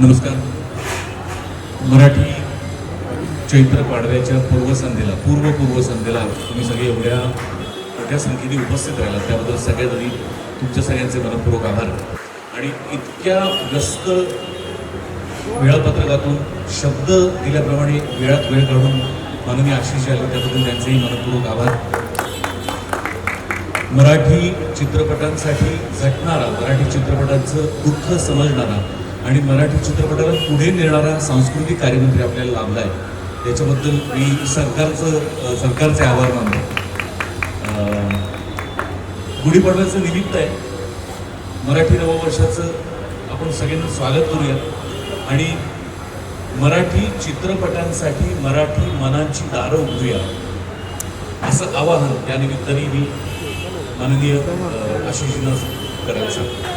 नमस्कार चैत्र पाडव्याच्या पूर्वसंध्येला पूर्व पूर्वसंध्येला तुम्ही सगळे एवढ्या मोठ्या संख्येने उपस्थित राहिला त्याबद्दल सगळ्यात आधी तुमच्या सगळ्यांचे मनपूर्वक आभार. आणि इतक्या व्यस्त वेळापत्रकातून शब्द दिल्याप्रमाणे वेळात वेळ काढून माननीय आशिष आले त्याबद्दल त्यांचेही मनपूर्वक आभार. मराठी चित्रपटांसाठी झटणारा मराठी चित्रपटांचं दुःख समजणारा आणि मराठी चित्रपटाला पुढे नेणारा सांस्कृतिक कार्यमंत्री आपल्याला लाभला आहे त्याच्याबद्दल मी सरकारचं सरकारचे आभार मानतो. गुढीपाडव्याचं निमित्त आहे. मराठी नववर्षाचं आपण सगळ्यांना स्वागत करूया. आणि मराठी चित्रपटांसाठी मराठी मनांची दारं उघडूया. असं आवाहन या निमित्ताने मी माननीय अ, आशिषजींना करायला सांगतो.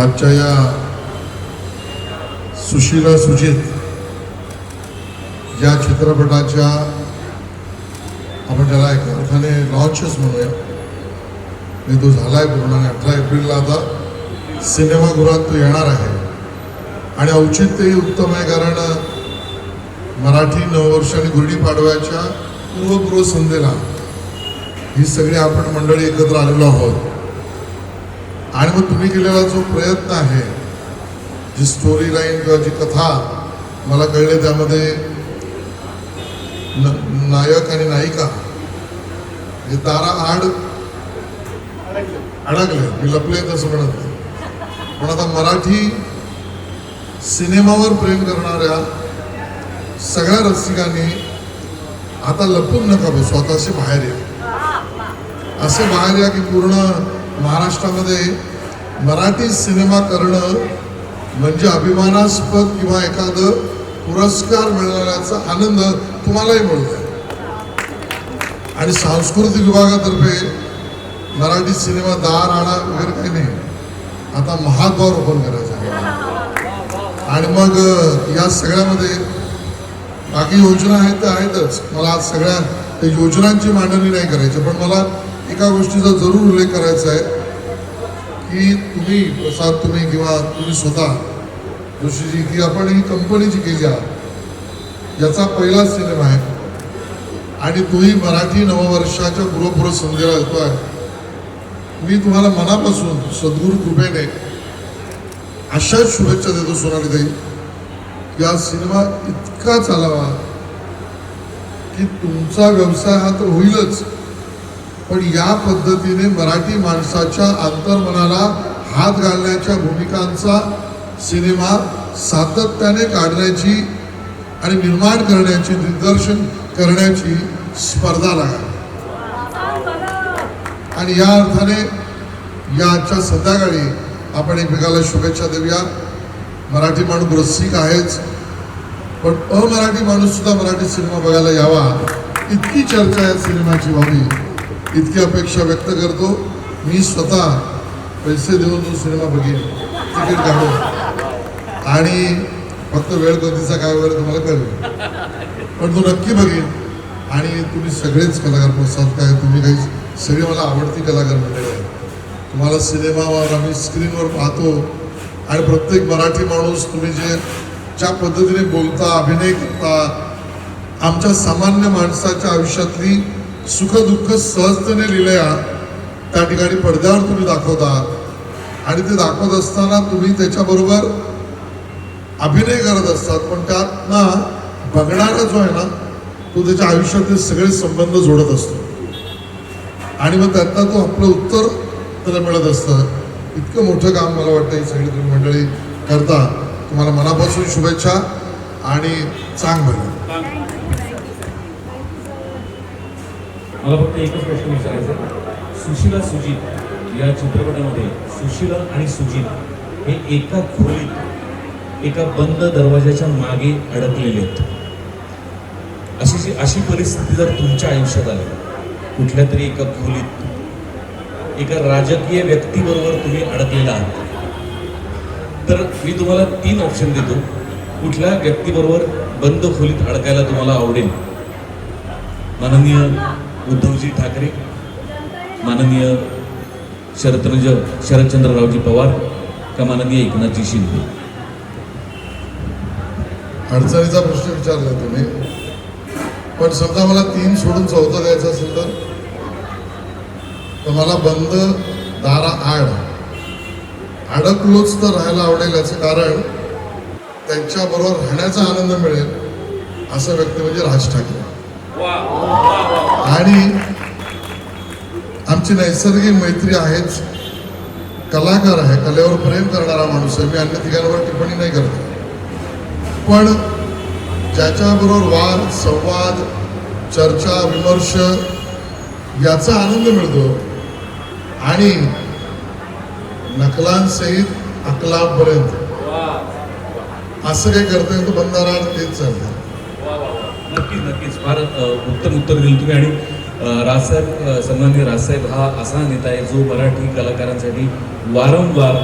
आजच्या या सुशीला सुजित या चित्रपटाच्या आपण त्याला एका अर्थाने लॉन्चच म्हणूया. मी तो झाला आहे पूर्ण आणि अठरा एप्रिलला आता सिनेमागृहात तो येणार आहे. आणि औचित्यही उत्तम आहे कारण मराठी नववर्ष आणि गुढीपाडव्याच्या पूर्वपूर्व संध्येला ही सगळी आपण मंडळी एकत्र आलेलो आहोत. आणि मग तुम्ही केलेला जो प्रयत्न आहे जी स्टोरी लाईन किंवा जी कथा मला कळले त्यामध्ये नायक आणि नायिका हे तारा आड अडकले. मी लपले तसं म्हणत नाही. पण आता मराठी सिनेमावर प्रेम करणाऱ्या सगळ्या रसिकांनी आता लपून नका बस आता बाहेर या. असे बाहेर या की पूर्ण महाराष्ट्रामध्ये मराठी सिनेमा करणं म्हणजे अभिमानास्पद किंवा एखादं पुरस्कार मिळाल्याचा आनंद तुम्हालाही मिळतोय आणि सांस्कृतिक विभागातर्फे मराठी सिनेमा दार आणा वगैरे काही नाही. आता महाद्वार ओपन करायचं आहे. आणि मग या सगळ्यामध्ये बाकी योजना आहेत त्या आहेतच. मला आज सगळ्या त्या योजनांची मांडणी नाही करायची पण मला एका गोष्टीचा जरूर उल्लेख करायचा आहे. की तुम्ही प्रसाद तुम्ही किंवा तुम्ही स्वतः जोशीजी की आपण ही कंपनी जी केली आहात. याचा पहिलाच सिनेमा आहे. आणि तोही मराठी नववर्षाच्या पूर्वपूर्व येतो येतोय. मी तुम्हाला मनापासून सद्गुरू कृपेने अशाच शुभेच्छा देतो सोनालीताई या सिनेमा इतका चालावा की तुमचा व्यवसाय हा तर होईलच. पण या पद्धतीने मराठी माणसाच्या अंतर्मनाला हात घालण्याच्या भूमिकांचा सिनेमा सातत्याने काढण्याची आणि निर्माण करण्याची दिग्दर्शन करण्याची स्पर्धा लागली. आणि या अर्थाने या आजच्या संध्याकाळी आपण एकमेकाला शुभेच्छा देऊया. मराठी माणूस रसिक आहेच. पण अमराठी माणूससुद्धा मराठी सिनेमा बघायला यावा इतकी चर्चा या सिनेमाची व्हावी. इतकी अपेक्षा व्यक्त करतो मी स्वतः पैसे देऊन तो सिनेमा बघेन. तिकीट काढून. आणि फक्त वेळ कधीचा काय वेळ तुम्हाला कळेल. पण तो नक्की बघेन. आणि तुम्ही सगळेच कलाकार प्रसाद काय तुम्ही काही सगळे मला आवडती कलाकार मंडळी आहे तुम्हाला सिनेमावर आम्ही स्क्रीनवर पाहतो. आणि प्रत्येक मराठी माणूस तुम्ही जे ज्या पद्धतीने बोलता अभिनय करता आमच्या सामान्य माणसाच्या आयुष्यातली सुखदुःख सहजतेने लिहिल्या त्या ठिकाणी पडद्यावर तुम्ही दाखवता. आणि ते दाखवत असताना तुम्ही त्याच्याबरोबर अभिनय करत असतात. पण त्यात ना बघणारा जो आहे ना तो त्याच्या आयुष्यातील सगळे संबंध जोडत असतो. आणि मग त्यातनं तो आपलं उत्तर त्याला मिळत असतं. इतकं मोठं काम मला वाटतं ही सगळी तुम्ही मंडळी करता. तुम्हाला मनापासून शुभेच्छा आणि चांग भरेल मला फक्त एकच प्रश्न विचारायचा सुशिला सुशीला सुजित या चित्रपटामध्ये सुशीला आणि सुजित हे एका खोलीत एका बंद दरवाजाच्या मागे अडकलेले आहेत. अशी जी अशी परिस्थिती जर तुमच्या आयुष्यात आली कुठल्या तरी एका खोलीत एका राजकीय व्यक्तीबरोबर तुम्ही अडकलेला आहात तर मी तुम्हाला तीन ऑप्शन देतो. कुठल्या व्यक्तीबरोबर बंद खोलीत अडकायला तुम्हाला आवडेल? माननीय उद्धवजी ठाकरे माननीय शरदचंद्र शरदचंद्ररावजी पवार का माननीय एकनाथजी शिंदे? अडचणीचा प्रश्न विचारला तुम्ही. पण समजा मला तीन सोडून चौथा द्यायचा असेल तर? तर मला बंद दारा आड. अडकलोच तर राहायला आवडेल याचं कारण त्यांच्याबरोबर राहण्याचा आनंद मिळेल असं व्यक्ती म्हणजे राज ठाकरे. आणि आमची नैसर्गिक मैत्री आहेच. कलाकार आहे कलेवर प्रेम करणारा माणूस आहे. मी अन्य ठिकाणावर टिप्पणी नाही करत. पण ज्याच्याबरोबर वाद संवाद चर्चा विमर्श याचा आनंद मिळतो आणि नकलांसहित अकलापर्यंत. असं काही करता येईल तर बंधारा तेच चालतं. नक्कीच नक्कीच. फार उत्तम उत्तर दिलं तुम्ही. आणि राजसाहेब अ, सन्माननीय राजसाहेब हा असा नेता आहे जो मराठी कलाकारांसाठी वारंवार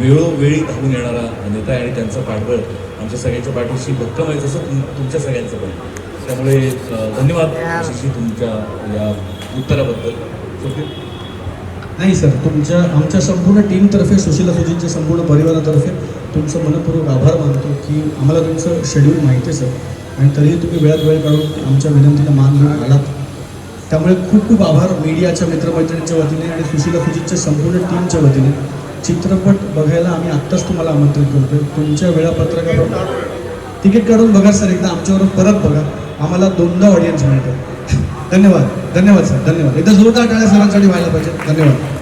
वेळोवेळी धावून येणारा नेता आहे आणि त्यांचा पाठबळ आमच्या सगळ्यांच्या पाठीशी भक्कम आहे जसं तुम तुमच्या सगळ्यांचं पण. त्यामुळे धन्यवाद तुमच्या या उत्तराबद्दल? नाही सर तुमच्या आमच्या संपूर्ण टीमतर्फे सुशीला सुजींच्या संपूर्ण परिवारातर्फे तुमचं मनपूर्वक आभार मानतो की आम्हाला तुमचं शेड्यूल माहिती आहे सर. आणि तरीही तुम्ही वेळात वेळ काढून आमच्या विनंतीला मान देऊन आलात. त्यामुळे खूप खूप आभार मीडियाच्या मित्रमैत्रिणींच्या वतीने आणि सुशीला सुजींच्या संपूर्ण टीमच्या वतीने. चित्रपट बघायला आम्ही आत्ताच तुम्हाला आमंत्रित करतोय. तुमच्या वेळापत्रकाप्रमाणे तिकीट काढून बघा सर एकदा आमच्याबरोबर परत बघा. आम्हाला दोनदा ऑडियन्स मिळतो. धन्यवाद. धन्यवाद सर. धन्यवाद. एकदा जोरदार टाळ्या सरांसाठी व्हायला पाहिजे. धन्यवाद.